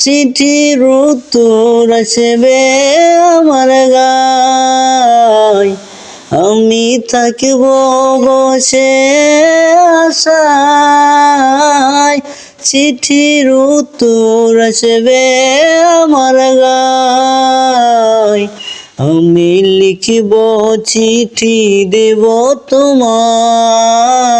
চিঠির উত্তর আসবে আমার গায়। আমি থাকব বসে আশায়। চিঠির উত্তর আসবে আমার গায়। আমি লিখিব চিঠি দেব তোমায়।